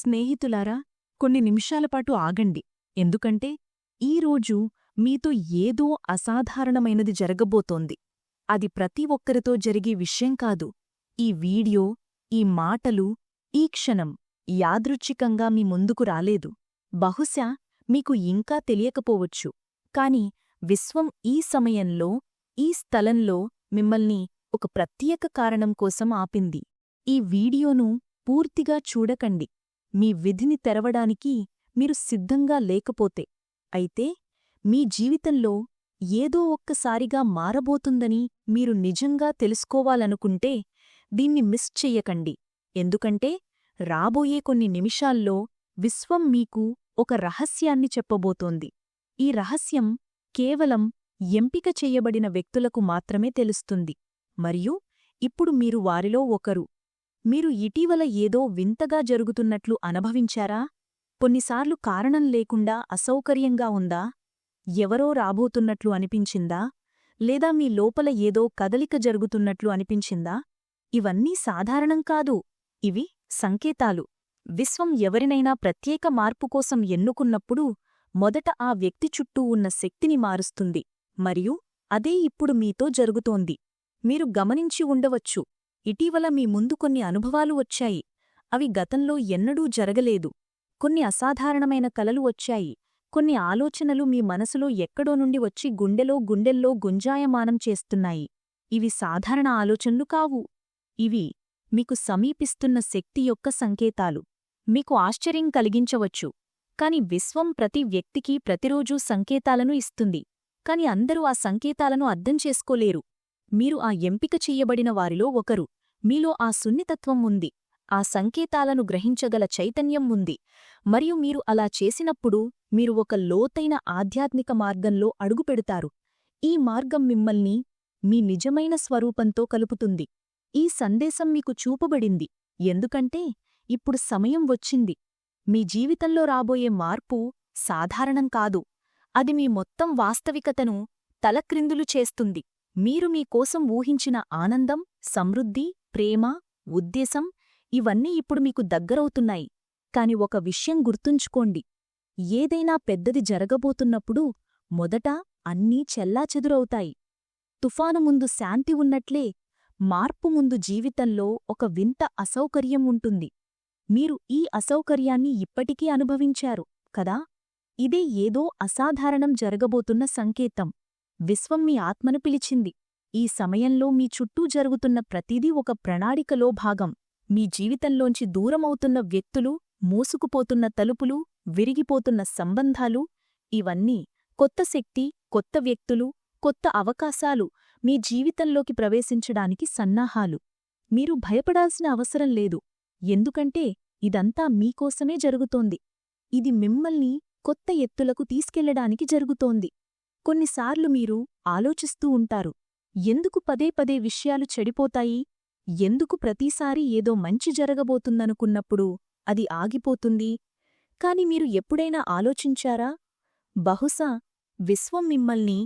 స్నేహితులారా కొన్ని నిమిషాలపాటు ఆగండి. ఎందుకంటే ఈరోజు మీతో ఏదో అసాధారణమైనది జరగబోతోంది. అది ప్రతి ఒక్కరితో జరిగే విషయం కాదు. ఈ వీడియో ఈ మాటలు ఈ క్షణం యాదృచ్ఛికంగా మీ ముందుకు రాలేదు. బహుశా మీకు ఇంకా తెలియకపోవచ్చు. కాని విశ్వం ఈ సమయంలో ఈ స్థలంలో మిమ్మల్ని ఒక ప్రత్యేక కారణం కోసం ఆపింది. ఈ వీడియోను పూర్తిగా చూడకండి. మీ విధిని తెరవడానికి మీరు సిద్ధంగా లేకపోతే అయితే మీ జీవితంలో ఏదో ఒక్కసారిగా మారబోతుందని మీరు నిజంగా తెలుసుకోవాలనుకుంటే దీన్ని మిస్ చెయ్యకండి. ఎందుకంటే రాబోయే కొన్ని నిమిషాల్లో విశ్వం మీకు ఒక రహస్యాన్ని చెప్పబోతోంది. ఈ రహస్యం కేవలం ఎంపిక చెయ్యబడిన వ్యక్తులకు మాత్రమే తెలుస్తుంది. మరియు ఇప్పుడు మీరు వారిలో ఒకరు. మీరు ఇటీవల ఏదో వింతగా జరుగుతున్నట్లు అనుభవించారా? కొన్నిసార్లు కారణం లేకుండా అసౌకర్యంగా ఉందా? ఎవరో రాబోతున్నట్లు అనిపించిందా? లేదా మీ లోపల ఏదో కదలిక జరుగుతున్నట్లు అనిపించిందా? ఇవన్నీ సాధారణం కాదు. ఇవి సంకేతాలు. విశ్వం ఎవరినైనా ప్రత్యేక మార్పు కోసం ఎన్నుకున్నప్పుడు మొదట ఆ వ్యక్తి చుట్టూ ఉన్న శక్తిని మారుస్తుంది. మరియు అదే ఇప్పుడు మీతో జరుగుతోంది. మీరు గమనించి ఉండవచ్చు. ఇటీవల మీ ముందు కొన్ని అనుభవాలు వచ్చాయి. అవి గతంలో ఎన్నడూ జరగలేదు. కొన్ని అసాధారణమైన కలలు వచ్చాయి. కొన్ని ఆలోచనలు మీ మనసులో ఎక్కడో నుండి వచ్చి గుండెలో గుండెల్లో గుంజాయమానం చేస్తున్నాయి. ఇవి సాధారణ ఆలోచనలు కావు. ఇవి మీకు సమీపిస్తున్న శక్తి యొక్క సంకేతాలు. మీకు ఆశ్చర్యం కలిగించవచ్చు. కాని విశ్వం ప్రతి వ్యక్తికి ప్రతిరోజూ సంకేతాలను ఇస్తుంది. కాని అందరూ ఆ సంకేతాలను అర్థం చేసుకోలేరు. మీరు ఆ ఎంపిక చెయ్యబడిన వారిలో ఒకరు. మీలో ఆ సున్నితత్వం ఉంది. ఆ సంకేతాలను గ్రహించగల చైతన్యం ఉంది. మరియు మీరు అలా చేసినప్పుడు మీరు ఒక లోతైన ఆధ్యాత్మిక మార్గంలో అడుగుపెడతారు ఈ మార్గం మిమ్మల్ని మీ నిజమైన స్వరూపంతో కలుపుతుంది. ఈ సందేశం మీకు చూపబడింది. ఎందుకంటే ఇప్పుడు సమయం వచ్చింది. మీ జీవితంలో రాబోయే మార్పు సాధారణం కాదు. అది మీ మొత్తం వాస్తవికతను తలక్రిందులు చేస్తుంది. మీరు మీకోసం ఊహించిన ఆనందం సమృద్ధి ప్రేమ ఉద్దేశం ఇవన్నీ ఇప్పుడు మీకు దగ్గరవుతున్నాయి. కాని ఒక విషయం గుర్తుంచుకోండి. ఏదైనా పెద్దది జరగబోతున్నప్పుడు మొదట అన్నీ చెల్లాచెదురవుతాయి తుఫాను ముందు శాంతి ఉన్నట్లే మార్పు ముందు జీవితంలో ఒక వింత అసౌకర్యం ఉంటుంది. మీరు ఈ అసౌకర్యాన్ని ఇప్పటికీ అనుభవించారు కదా? ఇదే ఏదో అసాధారణం జరగబోతున్న సంకేతం. విశ్వం మీ ఆత్మను పిలిచింది. ఈ సమయంలో మీ చుట్టూ జరుగుతున్న ప్రతిదీ ఒక ప్రణాళికలో భాగం. మీ జీవితంలోంచి దూరమవుతున్న వ్యక్తులు మూసుకుపోతున్న తలుపులు విరిగిపోతున్న సంబంధాలు ఇవన్నీ కొత్త శక్తి కొత్త వ్యక్తులు కొత్త అవకాశాలు మీ జీవితంలోకి ప్రవేశించడానికి సన్నాహాలు. మీరు భయపడాల్సిన అవసరం లేదు. ఎందుకంటే ఇదంతా మీకోసమే జరుగుతోంది. ఇది మిమ్మల్ని కొత్త ఎత్తులకు తీసుకెళ్ళడానికి జరుగుతోంది. కొన్నిసార్లు మీరు ఆలోచిస్తూ ఉంటారు. ఎందుకు పదే పదే విషయాలు చెడిపోతాయి? ఎందుకు ప్రతిసారీ ఏదో మంచి జరగబోతుందనుకున్నప్పుడు అది ఆగిపోతుంది? కాని మీరు ఎప్పుడైనా ఆలోచించారా? బహుశా విశ్వం మిమ్మల్ని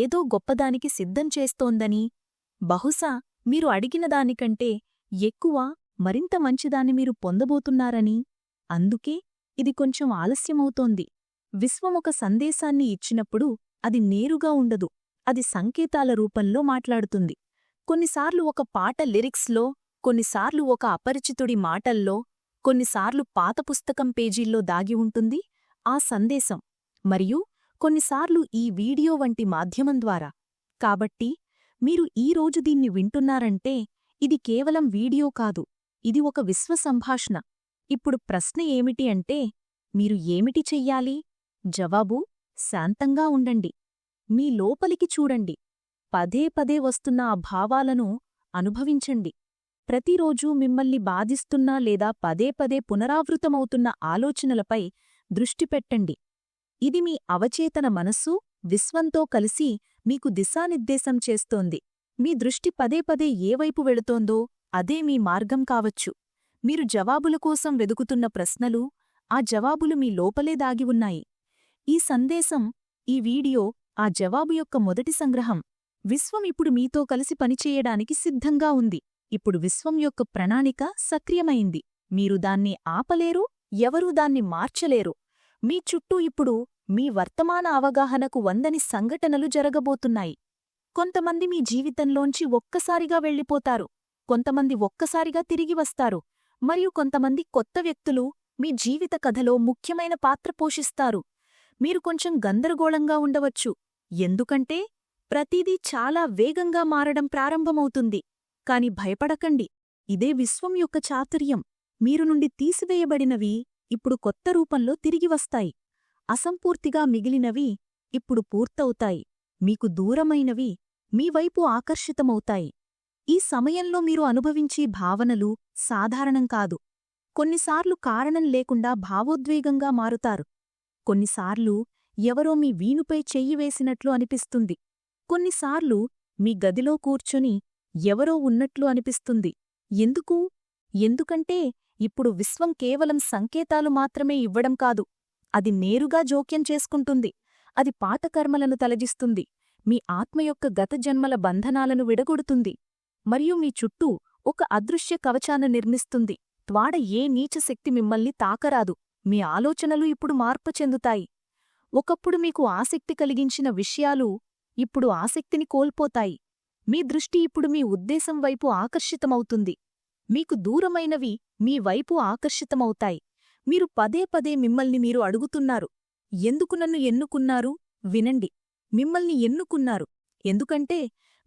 ఏదో గొప్పదానికి సిద్ధం చేస్తోందని. బహుశా మీరు అడిగిన దానికంటే ఎక్కువ మరింత మంచిదాన్ని మీరు పొందబోతున్నారని. అందుకే ఇది కొంచెం ఆలస్యమవుతోంది. విశ్వమొక సందేశాన్ని ఇచ్చినప్పుడు అది నేరుగా ఉండదు. అది సంకేతాల రూపంలో మాట్లాడుతుంది. కొన్నిసార్లు ఒక పాట లిరిక్స్లో కొన్నిసార్లు ఒక అపరిచితుడి మాటల్లో కొన్నిసార్లు పాత పుస్తకం పేజీల్లో దాగి ఉంటుంది ఆ సందేశం. మరియు కొన్నిసార్లు ఈ వీడియో వంటి మాధ్యమం ద్వారా. కాబట్టి మీరు ఈరోజు దీన్ని వింటున్నారంటే ఇది కేవలం వీడియో కాదు ఇది ఒక విశ్వ సంభాషణ. ఇప్పుడు ప్రశ్న ఏమిటి అంటే మీరు ఏమిటి చెయ్యాలి? జవాబు శాంతంగా ఉండండి. మీ లోపలికి చూడండి. పదే పదే వస్తున్న ఆ భావాలను అనుభవించండి. ప్రతిరోజూ మిమ్మల్ని బాధిస్తున్నా లేదా పదే పదే పునరావృతమవుతున్న ఆలోచనలపై దృష్టి పెట్టండి. ఇది మీ అవచేతన మనస్సు విశ్వంతో కలిసి మీకు దిశానిర్దేశం చేస్తోంది. మీ దృష్టి పదే పదే ఏవైపు వెళుతోందో అదే మీ మార్గం కావచ్చు. మీరు జవాబుల కోసం వెదుకుతున్న ప్రశ్నలు ఆ జవాబులు మీ లోపలే దాగి ఉన్నాయి. ఈ సందేశం ఈ వీడియో ఆ జవాబు యొక్క మొదటి సంగ్రహం. విశ్వం ఇప్పుడు మీతో కలిసి పనిచేయడానికి సిద్ధంగా ఉంది. ఇప్పుడు విశ్వం యొక్క ప్రణాళిక సక్రియమైంది. మీరు దాన్ని ఆపలేరు ఎవరూ దాన్ని మార్చలేరు. మీ చుట్టూ ఇప్పుడు మీ వర్తమాన అవగాహనకు వందని సంఘటనలు జరగబోతున్నాయి. కొంతమంది మీ జీవితంలోంచి ఒక్కసారిగా వెళ్ళిపోతారు. కొంతమంది ఒక్కసారిగా తిరిగి వస్తారు. మరియు కొంతమంది కొత్త వ్యక్తులు మీ జీవిత కథలో ముఖ్యమైన పాత్ర పోషిస్తారు. మీరు కొంచెం గందరగోళంగా ఉండవచ్చు. ఎందుకంటే ప్రతిదీ చాలా వేగంగా మారడం ప్రారంభమవుతుంది. కాని భయపడకండి. ఇదే విశ్వం యొక్క చాతుర్యం. మీరు నుండి తీసివేయబడినవి ఇప్పుడు కొత్త రూపంలో తిరిగి వస్తాయి. అసంపూర్తిగా మిగిలినవి ఇప్పుడు పూర్తవుతాయి. మీకు దూరమైనవి మీ వైపు ఆకర్షితమవుతాయి. ఈ సమయంలో మీరు అనుభవించే భావనలు సాధారణం కాదు. కొన్నిసార్లు కారణం లేకుండా భావోద్వేగంగా మారుతారు. కొన్నిసార్లు ఎవరో మీ వీణుపై చెయ్యి వేసినట్లు అనిపిస్తుంది. కొన్నిసార్లు మీ గదిలో కూర్చొని ఎవరో ఉన్నట్లు అనిపిస్తుంది. ఎందుకు? ఎందుకంటే ఇప్పుడు విశ్వం కేవలం సంకేతాలు మాత్రమే ఇవ్వడం కాదు. అది నేరుగా జోక్యం చేసుకుంటుంది. అది పాతకర్మలను తలజిస్తుంది. మీ ఆత్మ యొక్క గత జన్మల బంధనాలను విడగొడుతుంది. మరియు మీ చుట్టూ ఒక అదృశ్య కవచాన నిర్మిస్తుంది. త్వాడ ఏ నీచశక్తి మిమ్మల్ని తాకరాదు. మీ ఆలోచనలు ఇప్పుడు మార్పు చెందుతాయి. ఒకప్పుడు మీకు ఆసక్తి కలిగించిన విషయాలు ఇప్పుడు ఆసక్తిని కోల్పోతాయి. మీ దృష్టి ఇప్పుడు మీ ఉద్దేశం వైపు ఆకర్షితమవుతుంది. మీకు దూరమైనవి మీ వైపు ఆకర్షితమవుతాయి. మీరు పదే పదే మిమ్మల్ని మీరు అడుగుతున్నారు. ఎందుకు నన్ను ఎన్నుకున్నారు? వినండి. మిమ్మల్ని ఎన్నుకున్నారు. ఎందుకంటే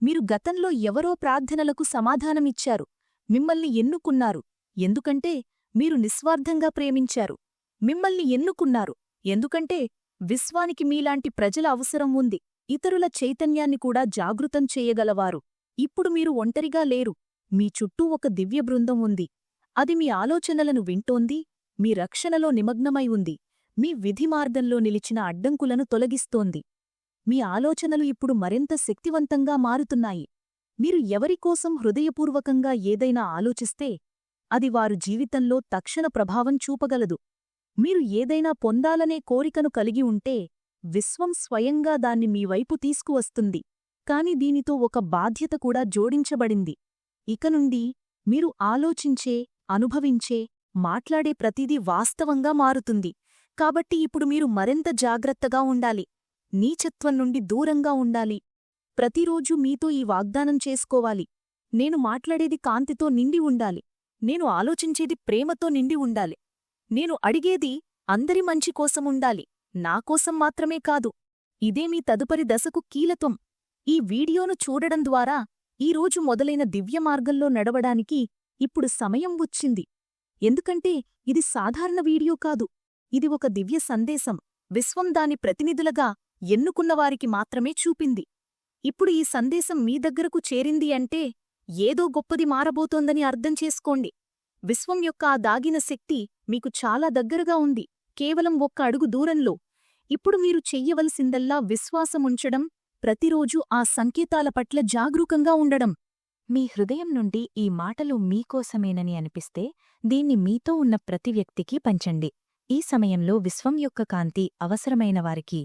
మీరు గతంలో ఎవరో ప్రార్థనలకు సమాధానమిచ్చారు. మిమ్మల్ని ఎన్నుకున్నారు. ఎందుకంటే మీరు నిస్వార్థంగా ప్రేమించారు. మిమ్మల్ని ఎన్నుకున్నారు. ఎందుకంటే విశ్వానికి మీలాంటి ప్రజల అవసరం ఉంది. ఇతరుల చైతన్యాన్ని కూడా జాగృతం చేయగలవారు. ఇప్పుడు మీరు ఒంటరిగా లేరు. మీ చుట్టూ ఒక దివ్య బృందం ఉంది. అది మీ ఆలోచనలను వింటోంది. మీ రక్షణలో నిమగ్నమై ఉంది. మీ విధి మార్గంలో నిలిచిన అడ్డంకులను తొలగిస్తోంది. మీ ఆలోచనలు ఇప్పుడు మరింత శక్తివంతంగా మారుతున్నాయి. మీరు ఎవరికోసం హృదయపూర్వకంగా ఏదైనా ఆలోచిస్తే అది వారు జీవితంలో తక్షణ ప్రభావం చూపగలదు. మీరు ఏదైనా పొందాలనే కోరికను కలిగి ఉంటే విశ్వం స్వయంగా దాన్ని మీ వైపు తీసుకువస్తుంది. కాని దీనితో ఒక బాధ్యత కూడా జోడించబడింది. ఇక నుండి మీరు ఆలోచించే అనుభవించే మాట్లాడే ప్రతిదీ వాస్తవంగా మారుతుంది. కాబట్టి ఇప్పుడు మీరు మరింత జాగ్రత్తగా ఉండాలి. నీచత్వం నుండి దూరంగా ఉండాలి. ప్రతిరోజూ మీతో ఈ వాగ్దానం చేసుకోవాలి. నేను మాట్లాడేది కాంతితో నిండి ఉండాలి. నేను ఆలోచించేది ప్రేమతో నిండి ఉండాలి. నేను అడిగేది అందరి మంచి కోసముండాలి నాకోసం మాత్రమే కాదు. ఇదే మీ తదుపరి దశకు కీలతం ఈ వీడియోను చూడడం ద్వారా ఈరోజు మొదలైన దివ్య మార్గంలో నడవడానికి ఇప్పుడు సమయం వచ్చింది. ఎందుకంటే ఇది సాధారణ వీడియో కాదు. ఇది ఒక దివ్య సందేశం. విశ్వం దాని ప్రతినిధులగా ఎన్నుకున్నవారికి మాత్రమే చూపింది. ఇప్పుడు ఈ సందేశం మీ దగ్గరకు చేరింది అంటే ఏదో గొప్పది మారబోతోందని అర్థం చేసుకోండి. విశ్వం యొక్క ఆ దాగిన శక్తి మీకు చాలా దగ్గరగా ఉంది. కేవలం ఒక్క అడుగు దూరంలో. ఇప్పుడు మీరు చెయ్యవలసిందల్లా విశ్వాసముంచడం ప్రతిరోజూ ఆ సంకేతాల పట్ల జాగరూకంగా ఉండడం. మీ హృదయం నుండి ఈ మాటలు మీకోసమేనని అనిపిస్తే దీన్ని మీతో ఉన్న ప్రతి వ్యక్తికి పంచండి. ఈ సమయంలో విశ్వం యొక్క కాంతి అవసరమైన వారికి.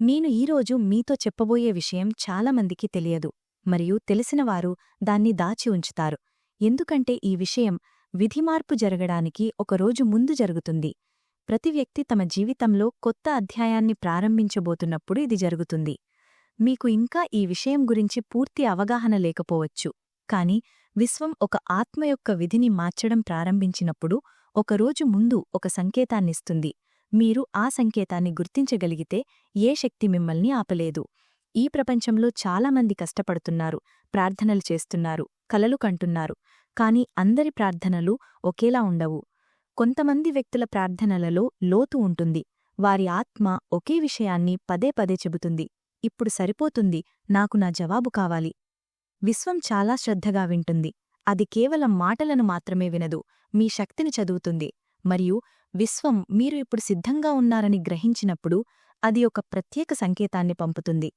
నేను ఈరోజు మీతో చెప్పబోయే విషయం చాలామందికి తెలియదు మరియు తెలిసినవారు దాన్ని దాచి ఉంచుతారు. ఎందుకంటే ఈ విషయం విధిమార్పు జరగడానికి ఒకరోజు ముందు జరుగుతుంది. ప్రతి వ్యక్తి తమ జీవితంలో కొత్త అధ్యాయాన్ని ప్రారంభించబోతున్నప్పుడు ఇది జరుగుతుంది. మీకు ఇంకా ఈ విషయం గురించి పూర్తి అవగాహన లేకపోవచ్చు. కాని విశ్వం ఒక ఆత్మ యొక్క విధిని మార్చడం ప్రారంభించినప్పుడు ఒకరోజు ముందు ఒక సంకేతాన్నిస్తుంది మీరు ఆ సంకేతాన్ని గుర్తించగలిగితే ఏ శక్తి మిమ్మల్ని ఆపలేదు. ఈ ప్రపంచంలో చాలామంది కష్టపడుతున్నారు ప్రార్థనలు చేస్తున్నారు కలలు కంటున్నారు. కాని అందరి ప్రార్థనలు ఒకేలా ఉండవు. కొంతమంది వ్యక్తుల ప్రార్థనలలో లోతు ఉంటుంది. వారి ఆత్మ ఒకే విషయాన్ని పదే పదే చెబుతుంది. ఇప్పుడు సరిపోతుంది. నాకు నా జవాబు కావాలి. విశ్వం చాలా శ్రద్ధగా వింటుంది. అది కేవలం మాటలను మాత్రమే వినదు. మీ శక్తిని చదువుతుంది. మరియు విశ్వం మీరు ఇప్పుడు సిద్ధంగా ఉన్నారని గ్రహించినప్పుడు అది ఒక ప్రత్యేక సంకేతాన్ని పంపుతుంది.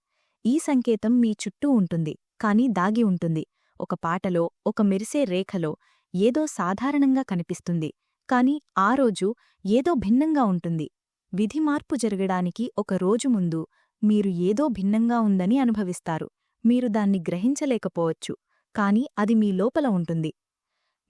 ఈ సంకేతం మీ చుట్టూ ఉంటుంది. కాని దాగి ఉంటుంది. ఒక పాటలో ఒక మెరిసే రేఖలో ఏదో సాధారణంగా కనిపిస్తుంది. కాని ఆ రోజు ఏదో భిన్నంగా ఉంటుంది. విధి మార్పు జరగడానికి ఒక రోజు ముందు మీరు ఏదో భిన్నంగా ఉందని అనుభవిస్తారు. మీరు దాన్ని గ్రహించలేకపోవచ్చు. కాని అది మీ లోపల ఉంటుంది.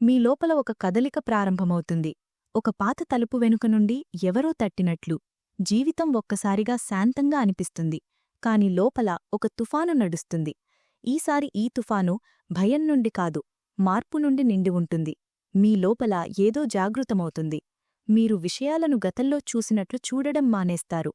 మీ లోపల ఒక కదలిక ప్రారంభమవుతుంది. ఒక పాత తలుపు వెనుక నుండి ఎవరో తట్టినట్లు జీవితం ఒక్కసారిగా శాంతంగా అనిపిస్తుంది. కాని లోపల ఒక తుఫాను నడుస్తుంది. ఈసారి ఈ తుఫాను భయం నుండి కాదు మార్పు నుండి నిండి ఉంటుంది. మీ లోపల ఏదో జాగృతమవుతుంది. మీరు విషయాలను గతంలో చూసినట్లు చూడడం మానేస్తారు.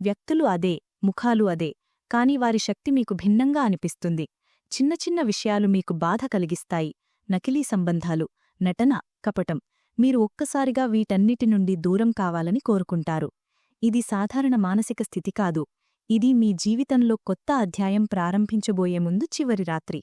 వ్యక్తులు అదే ముఖాలు అదే కాని వారి శక్తి మీకు భిన్నంగా అనిపిస్తుంది. చిన్న చిన్న విషయాలు మీకు బాధ కలిగిస్తాయి. నకిలీ సంబంధాలు నటన కపటం మీరు ఒక్కసారిగా వీటన్నిటి నుండి దూరం కావాలని కోరుకుంటారు. ఇది సాధారణ మానసిక స్థితి కాదు. ఇది మీ జీవితంలో కొత్త అధ్యాయం ప్రారంభించబోయే ముందు చివరి రాత్రి.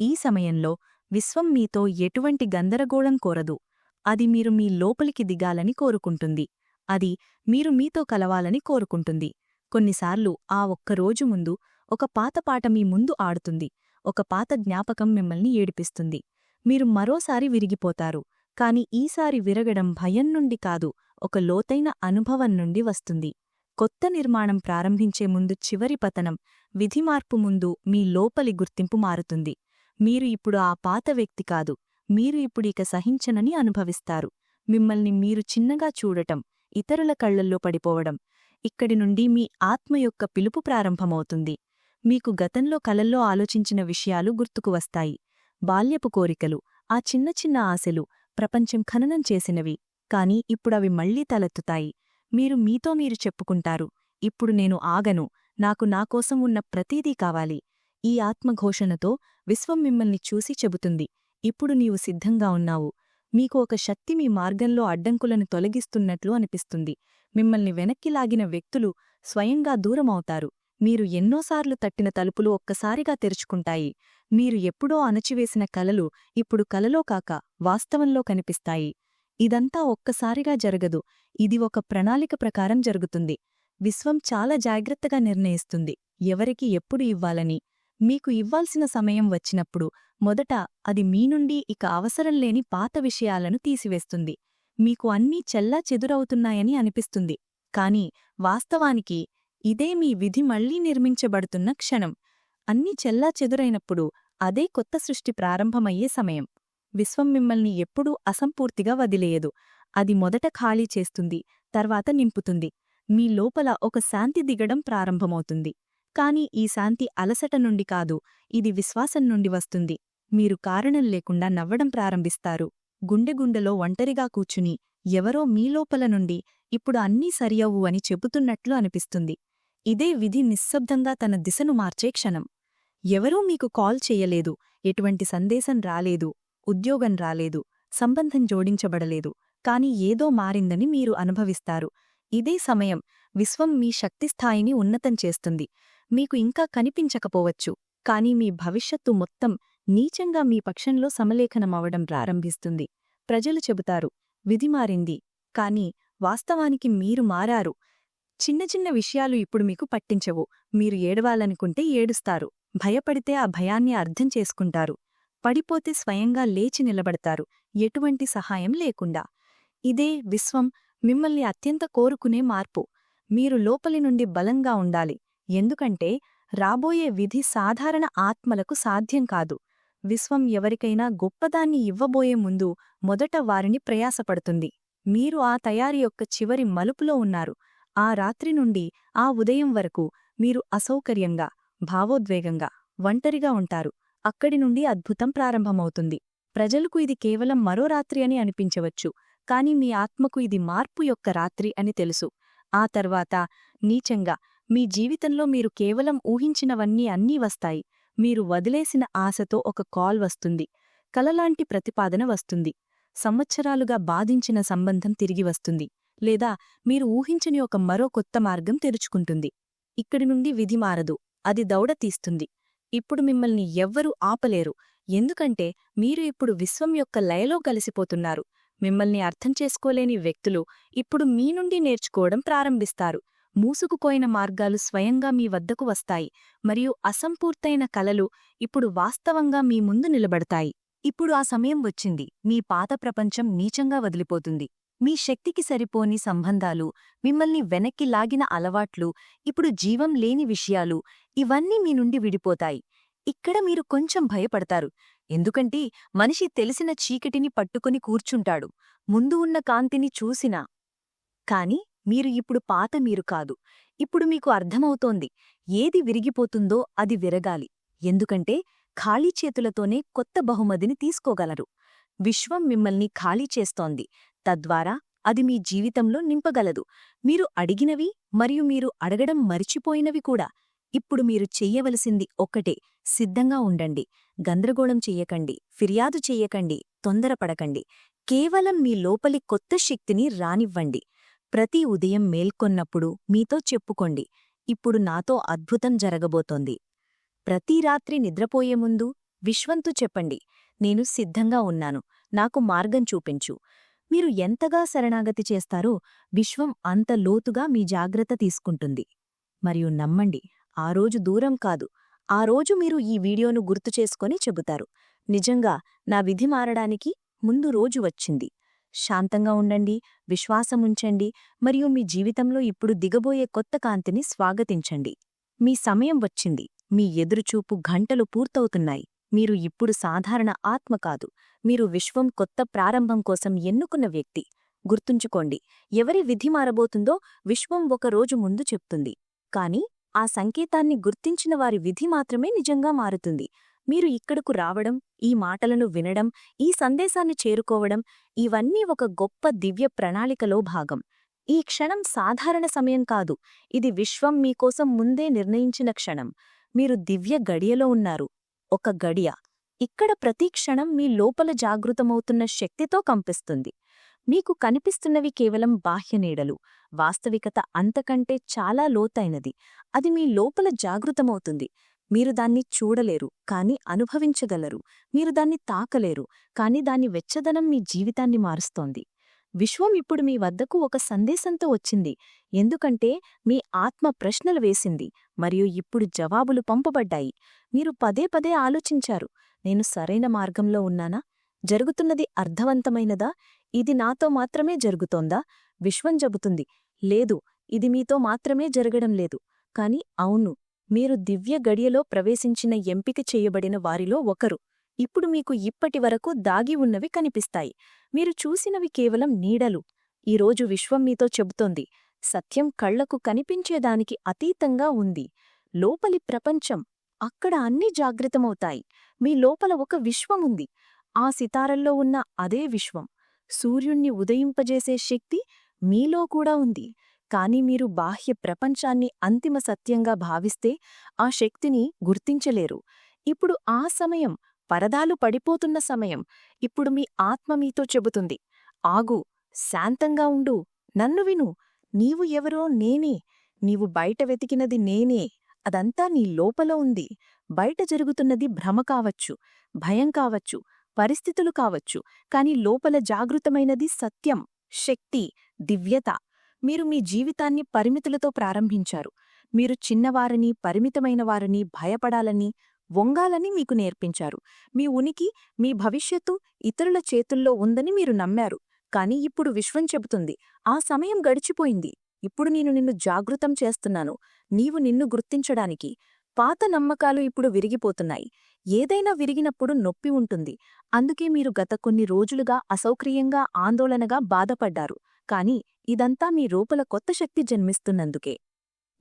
ఈ సమయంలో విశ్వం మీతో ఎటువంటి గందరగోళం కోరదు. అది మీరు మీ లోపలికి దిగాలని కోరుకుంటుంది. అది మీరు మీతో కలవాలని కోరుకుంటుంది. కొన్నిసార్లు ఆ ఒక్కరోజు ముందు ఒక పాత పాట మీ ముందు ఆడుతుంది. ఒక పాత జ్ఞాపకం మిమ్మల్ని ఏడిపిస్తుంది. మీరు మరోసారి విరిగిపోతారు. కాని ఈసారి విరగడం భయం నుండి కాదు ఒక లోతైన అనుభవం నుండి వస్తుంది. కొత్త నిర్మాణం ప్రారంభించే ముందు చివరి పతనం విధిమార్పు ముందు మీ లోపలి గుర్తింపు మారుతుంది. మీరు ఇప్పుడు ఆ పాత వ్యక్తి కాదు. మీరు ఇప్పుడు ఇక సహించనని అనుభవిస్తారు. మిమ్మల్ని మీరు చిన్నగా చూడటం ఇతరుల కళ్ళల్లో పడిపోవడం ఇక్కడి నుండి మీ ఆత్మ యొక్క పిలుపు ప్రారంభమవుతుంది. మీకు గతంలో కలల్లో ఆలోచించిన విషయాలు గుర్తుకు వస్తాయి. బాల్యపు కోరికలు ఆ చిన్న చిన్న ఆశలు ప్రపంచం ఖననం చేసినవి. కాని ఇప్పుడవి మళ్ళీ తలెత్తుతాయి. మీరు మీతో మీరు చెప్పుకుంటారు. ఇప్పుడు నేను ఆగను. నాకు నాకోసం ఉన్న ప్రతీదీ కావాలి. ఈ ఆత్మఘోషణతో విశ్వం మిమ్మల్ని చూసి చెబుతుంది. ఇప్పుడు నీవు సిద్ధంగా ఉన్నావు. మీకు ఒక శక్తి మీ మార్గంలో అడ్డంకులను తొలగిస్తున్నట్లు అనిపిస్తుంది. మిమ్మల్ని వెనక్కి లాగిన వ్యక్తులు స్వయంగా దూరమవుతారు. మీరు ఎన్నోసార్లు తట్టిన తలుపులు ఒక్కసారిగా తెరుచుకుంటాయి. మీరు ఎప్పుడో అణచివేసిన కలలు ఇప్పుడు కలలో కాక వాస్తవంలో కనిపిస్తాయి. ఇదంతా ఒక్కసారిగా జరగదు. ఇది ఒక ప్రణాళిక ప్రకారం జరుగుతుంది. విశ్వం చాలా జాగ్రత్తగా నిర్ణయిస్తుంది. ఎవరికి ఎప్పుడు ఇవ్వాలని? మీకు ఇవ్వాల్సిన సమయం వచ్చినప్పుడు మొదట అది మీ నుండి ఇక అవసరం లేని పాత విషయాలను తీసివేస్తుంది. మీకు అన్నీ చెల్లా చెదురవుతున్నాయని అనిపిస్తుంది. కాని వాస్తవానికి ఇదే మీ విధి మళ్ళీ నిర్మించబడుతున్న క్షణం. అన్నీ చెల్లా చెదురైనప్పుడు అదే కొత్త సృష్టి ప్రారంభమయ్యే సమయం. విశ్వం మిమ్మల్ని ఎప్పుడూ అసంపూర్తిగా వదిలేయదు. అది మొదట ఖాళీ చేస్తుంది తర్వాత నింపుతుంది. మీ లోపల ఒక శాంతి దిగడం ప్రారంభమవుతుంది. కాని ఈ శాంతి అలసట నుండి కాదు ఇది విశ్వాసం నుండి వస్తుంది. మీరు కారణం లేకుండా నవ్వడం ప్రారంభిస్తారు. గుండెగుండెలో ఒంటరిగా కూచుని ఎవరో మీ లోపల నుండి ఇప్పుడు అన్నీ సరియవు అని చెబుతున్నట్లు అనిపిస్తుంది. ఇదే విధి నిశ్శబ్దంగా తన దిశను మార్చే క్షణం. ఎవరూ మీకు కాల్ చేయలేదు ఎటువంటి సందేశం రాలేదు. ఉద్యోగం రాలేదు సంబంధం జోడించబడలేదు కాని ఏదో మారిందని మీరు అనుభవిస్తారు. ఇదే సమయం విశ్వం మీ శక్తిస్థాయిని ఉన్నతం చేస్తుంది. మీకు ఇంకా కనిపించకపోవచ్చు కాని మీ భవిష్యత్తు మొత్తం నీచంగా మీ పక్షంలో సమలేఖనమవడం ప్రారంభిస్తుంది. ప్రజలు చెబుతారు విధి మారింది కాని వాస్తవానికి మీరు మారారు. చిన్న చిన్న విషయాలు ఇప్పుడు మీకు పట్టించవు. మీరు ఏడవాలనుకుంటే ఏడుస్తారు. భయపడితే ఆ భయాన్ని అర్థం చేసుకుంటారు. పడిపోతే స్వయంగా లేచి నిలబడతారు. ఎటువంటి సహాయం లేకుండా. ఇదే విశ్వం మిమ్మల్ని అత్యంత కోరుకునే మార్పు. మీరు లోపలి నుండి బలంగా ఉండాలి. ఎందుకంటే రాబోయే విధి సాధారణ ఆత్మలకు సాధ్యం కాదు. విశ్వం ఎవరికైనా గొప్పదాన్ని ఇవ్వబోయే ముందు మొదట వారిని ప్రయాసపడుతుంది. మీరు ఆ తయారీ యొక్క చివరి మలుపులో ఉన్నారు. ఆ రాత్రి నుండి ఆ ఉదయం వరకు మీరు అసౌకర్యంగా భావోద్వేగంగా ఒంటరిగా ఉంటారు. అక్కడి నుండి అద్భుతం ప్రారంభమవుతుంది. ప్రజలకు ఇది కేవలం మరో రాత్రి అని అనిపించవచ్చు కాని మీ ఆత్మకు ఇది మార్పు యొక్క రాత్రి అని తెలుసు. ఆ తర్వాత నీచంగా మీ జీవితంలో మీరు కేవలం ఊహించినవన్నీ అన్నీ వస్తాయి. మీరు వదిలేసిన ఆశతో ఒక కాల్ వస్తుంది. కలలాంటి ప్రతిపాదన వస్తుంది. సంవత్సరాలుగా బాధించిన సంబంధం తిరిగి వస్తుంది. లేదా మీరు ఊహించని ఒక మరో కొత్త మార్గం తెరుచుకుంటుంది. ఇక్కడి నుండి విధి మారదు. అది దౌడ తీస్తుంది. ఇప్పుడు మిమ్మల్ని ఎవ్వరూ ఆపలేరు. ఎందుకంటే మీరు ఇప్పుడు విశ్వం యొక్క లయలో కలిసిపోతున్నారు. మిమ్మల్ని అర్థం చేసుకోలేని వ్యక్తులు ఇప్పుడు మీ నుండి నేర్చుకోవడం ప్రారంభిస్తారు. మూసుకుపోయిన మార్గాలు స్వయంగా మీ వద్దకు వస్తాయి. మరియు అసంపూర్తయిన కలలు ఇప్పుడు వాస్తవంగా మీ ముందు నిలబడతాయి. ఇప్పుడు ఆ సమయం వచ్చింది. మీ పాత ప్రపంచం నీచంగా వదిలిపోతుంది. మీ శక్తికి సరిపోని సంబంధాలు మిమ్మల్ని వెనక్కి లాగిన అలవాట్లు ఇప్పుడు జీవం లేని విషయాలు ఇవన్నీ మీ నుండి విడిపోతాయి. ఇక్కడ మీరు కొంచెం భయపడతారు. ఎందుకంటే మనిషి తెలిసిన చీకటిని పట్టుకొని కూర్చుంటాడు. ముందు ఉన్న కాంతిని చూసినా కాని మీరు ఇప్పుడు పాత మీరు కాదు. ఇప్పుడు మీకు అర్థమవుతోంది. ఏది విరిగిపోతుందో అది విరగాలి. ఎందుకంటే ఖాళీ చేతులతోనే కొత్త బహుమతిని తీసుకోగలరు. విశ్వం మిమ్మల్ని ఖాళీ చేస్తోంది. తద్వారా అది మీ జీవితంలో నింపగలదు. మీరు అడిగినవి మరియు మీరు అడగడం మరిచిపోయినవి కూడా ఇప్పుడు మీరు చెయ్యవలసింది ఒక్కటే సిద్ధంగా ఉండండి. గందరగోళం చెయ్యకండి ఫిర్యాదు చెయ్యకండి తొందరపడకండి. కేవలం మీ లోపలి కొత్త శక్తిని రానివ్వండి. ప్రతి ఉదయం మేల్కొన్నప్పుడు మీతో చెప్పుకోండి. ఇప్పుడు నాతో అద్భుతం జరగబోతోంది. ప్రతి రాత్రి నిద్రపోయే ముందు విశ్వంతు చెప్పండి. నేను సిద్ధంగా ఉన్నాను. నాకు మార్గం చూపించు. మీరు ఎంతగా శరణాగతి చేస్తారో విశ్వం అంత లోతుగా మీ జాగ్రత్త తీసుకుంటుంది. మరియు నమ్మండి ఆ రోజు దూరం కాదు. ఆ రోజు మీరు ఈ వీడియోను గుర్తు చేసుకొని చెబుతారు. నిజంగా నా విధి మారడానికి ముందు రోజు వచ్చింది. శాంతంగా ఉండండి విశ్వాసముంచండి మరియు మీ జీవితంలో ఇప్పుడు దిగబోయే కొత్త కాంతిని స్వాగతించండి. మీ సమయం వచ్చింది. మీ ఎదురుచూపు గంటలు పూర్తవుతున్నాయి. మీరు ఇప్పుడు సాధారణ ఆత్మ కాదు. మీరు విశ్వం కొత్త ప్రారంభం కోసం ఎన్నుకున్న వ్యక్తి. గుర్తుంచుకోండి ఎవరి విధి మారబోతుందో విశ్వం ఒక రోజు ముందు చెప్తుంది. కాని ఆ సంకేతాన్ని గుర్తించిన వారి విధి మాత్రమే నిజంగా మారుతుంది. మీరు ఇక్కడకు రావడం ఈ మాటలను వినడం ఈ సందేశాన్ని చేరుకోవడం ఇవన్నీ ఒక గొప్ప దివ్య ప్రణాళికలో భాగం. ఈ క్షణం సాధారణ సమయం కాదు ఇది విశ్వం మీకోసం ముందే నిర్ణయించిన క్షణం. మీరు దివ్య గడియలో ఉన్నారు. ఒక గడియ. ఇక్కడ ప్రతి క్షణం మీ లోపల జాగృతమవుతున్న శక్తితో కంపిస్తుంది. మీకు కనిపిస్తున్నవి కేవలం బాహ్య నీడలు. వాస్తవికత అంతకంటే చాలా లోతైనది. అది మీ లోపల జాగృతమవుతుంది. మీరు దాన్ని చూడలేరు కాని అనుభవించగలరు. మీరు దాన్ని తాకలేరు కాని దాని వెచ్చదనం మీ జీవితాన్ని మారుస్తోంది. విశ్వం ఇప్పుడు మీ వద్దకు ఒక సందేశంతో వచ్చింది. ఎందుకంటే మీ ఆత్మ ప్రశ్నలు వేసింది మరియు ఇప్పుడు జవాబులు పంపబడ్డాయి. మీరు పదే పదే ఆలోచించారు. నేను సరైన మార్గంలో ఉన్నానా? జరుగుతున్నది అర్థవంతమైనదా? ఇది నాతో మాత్రమే జరుగుతోందా? విశ్వం చెబుతుంది లేదు ఇది మీతో మాత్రమే జరగడం లేదు. కాని అవును మీరు దివ్య గడియలో ప్రవేశించిన ఎంపిక చేయబడిన వారిలో ఒకరు. ఇప్పుడు మీకు ఇప్పటివరకు దాగి ఉన్నవి కనిపిస్తాయి. మీరు చూసినవి కేవలం నీడలు. ఈరోజు విశ్వం మీతో చెబుతోంది సత్యం కళ్ళకు కనిపించేదానికి అతీతంగా ఉంది. లోపలి ప్రపంచం అక్కడ అన్ని జాగ్రత్తమవుతాయి. మీ లోపల ఒక విశ్వముంది. ఆ సితారల్లో ఉన్న అదే విశ్వం. సూర్యుణ్ణి ఉదయింపజేసే శక్తి మీలో కూడా ఉంది. కాని మీరు బాహ్య ప్రపంచాన్ని అంతిమ సత్యంగా భావిస్తే ఆ శక్తిని గుర్తించలేరు. ఇప్పుడు ఆ సమయం పరదాలు పడిపోతున్న సమయం. ఇప్పుడు మీ ఆత్మ మీతో చెబుతుంది. ఆగు శాంతంగా ఉండు. నన్ను విను. నీవు ఎవరో నేనే. నీవు బయట వెతికినది నేనే. అదంతా నీ లోపల ఉంది. బయట జరుగుతున్నది భ్రమ కావచ్చు భయం కావచ్చు పరిస్థితులు కావచ్చు కాని లోపల జాగృతమైనది సత్యం శక్తి దివ్యత. మీరు మీ జీవితాన్ని పరిమితులతో ప్రారంభించారు. మీరు చిన్నవారని పరిమితమైన వారని భయపడాలని వంగాలని మీకు నేర్పించారు. మీ ఉనికి మీ భవిష్యత్తు ఇతరుల చేతుల్లో ఉందని మీరు నమ్మారు. కాని ఇప్పుడు విశ్వం చెబుతుంది ఆ సమయం గడిచిపోయింది. ఇప్పుడు నేను నిన్ను జాగృతం చేస్తున్నాను. నీవు నిన్ను గుర్తించడానికి. పాత నమ్మకాలు ఇప్పుడు విరిగిపోతున్నాయి. ఏదైనా విరిగినప్పుడు నొప్పి ఉంటుంది. అందుకే మీరు గత కొన్ని రోజులుగా అసౌకర్యంగా ఆందోళనగా బాధపడ్డారు. కాని ఇదంతా మీ రూపల కొత్త శక్తి జన్మిస్తున్నందుకే.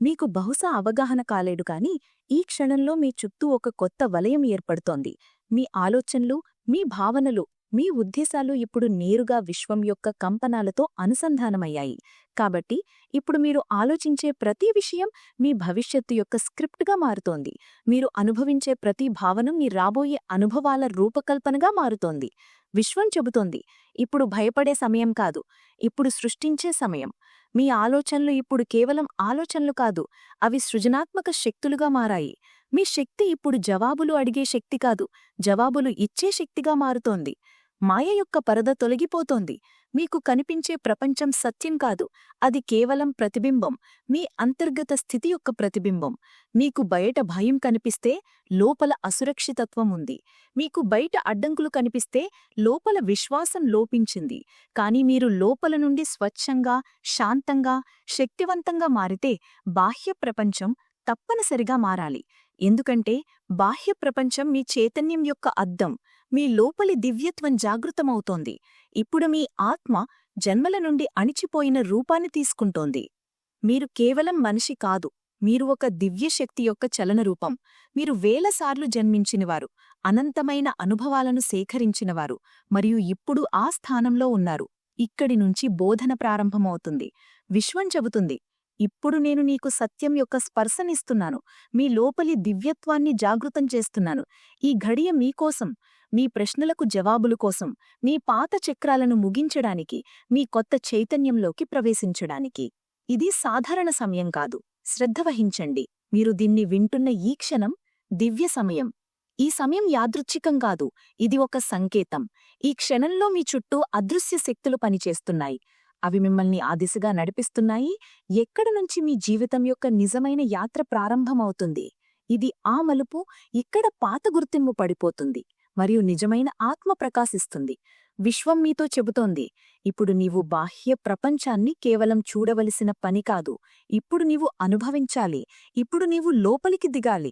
మీకు బహుశా అవగాహన కాలేడు కాని ఈ క్షణంలో మీ చుట్టూ ఒక కొత్త వలయం ఏర్పడుతోంది. మీ ఆలోచనలు మీ భావనలు మీ ఉద్దేశాలు ఇప్పుడు నేరుగా విశ్వం యొక్క కంపనాలతో అనుసంధానమయ్యాయి. కాబట్టి ఇప్పుడు మీరు ఆలోచించే ప్రతి విషయం మీ భవిష్యత్తు యొక్క స్క్రిప్ట్గా మారుతోంది. మీరు అనుభవించే ప్రతి భావన మీ రాబోయే అనుభవాల రూపకల్పనగా మారుతోంది. విశ్వం చెబుతోంది ఇప్పుడు భయపడే సమయం కాదు ఇప్పుడు సృష్టించే సమయం. మీ ఆలోచనలు ఇప్పుడు కేవలం ఆలోచనలు కాదు అవి సృజనాత్మక శక్తులుగా మారాయి. మీ శక్తి ఇప్పుడు జవాబులు అడిగే శక్తి కాదు జవాబులు ఇచ్చే శక్తిగా మారుతోంది. మాయ యొక్క పరద తొలగిపోతోంది. మీకు కనిపించే ప్రపంచం సత్యం కాదు. అది కేవలం ప్రతిబింబం. మీ అంతర్గత స్థితి యొక్క ప్రతిబింబం. మీకు బయట భయం కనిపిస్తే లోపల అసురక్షితత్వం ఉంది. మీకు బయట అడ్డంకులు కనిపిస్తే లోపల విశ్వాసం లోపించింది. కాని మీరు లోపల నుండి స్వచ్ఛంగా శాంతంగా శక్తివంతంగా మారితే బాహ్య ప్రపంచం తప్పనిసరిగా మారాలి. ఎందుకంటే బాహ్య ప్రపంచం మీ చైతన్యం యొక్క అద్దం. మీ లోపలి దివ్యత్వం జాగృతమవుతోంది. ఇప్పుడు మీ ఆత్మ జన్మల నుండి అణిచిపోయిన రూపాన్ని తీసుకుంటోంది. మీరు కేవలం మనిషి కాదు. మీరు ఒక దివ్యశక్తి యొక్క చలనరూపం మీరు వేలసార్లు జన్మించినవారు. అనంతమైన అనుభవాలను సేకరించినవారు. మరియు ఇప్పుడు ఆ స్థానంలో ఉన్నారు. ఇక్కడి నుంచి బోధన ప్రారంభమవుతుంది. విశ్వం చెబుతుంది ఇప్పుడు నేను నీకు సత్యం యొక్క స్పర్శనిస్తున్నాను. మీ లోపలి దివ్యత్వాన్ని జాగృతం చేస్తున్నాను. ఈ ఘడియ మీకోసం మీ ప్రశ్నలకు జవాబులు కోసం మీ పాత చక్రాలను ముగించడానికి మీ కొత్త చైతన్యంలోకి ప్రవేశించడానికి. ఇది సాధారణ సమయం కాదు. శ్రద్ధ వహించండి. మీరు దీన్ని వింటున్న ఈ క్షణం దివ్య సమయం. ఈ సమయం యాదృచ్ఛికం కాదు. ఇది ఒక సంకేతం. ఈ క్షణంలో మీ చుట్టూ అదృశ్య శక్తులు పనిచేస్తున్నాయి. అవి మిమ్మల్ని ఆ దిశగా నడిపిస్తున్నాయి. ఎక్కడ నుంచి మీ జీవితం యొక్క నిజమైన యాత్ర ప్రారంభమవుతుంది? ఇది ఆ మలుపు ఇక్కడ పాత గుర్తింపు పడిపోతుంది. మరియు నిజమైన ఆత్మ ప్రకాశిస్తుంది. విశ్వం మీతో చెబుతోంది ఇప్పుడు నీవు బాహ్య ప్రపంచాన్ని కేవలం చూడవలసిన పని కాదు. ఇప్పుడు నీవు అనుభవించాలి. ఇప్పుడు నీవు లోపలికి దిగాలి.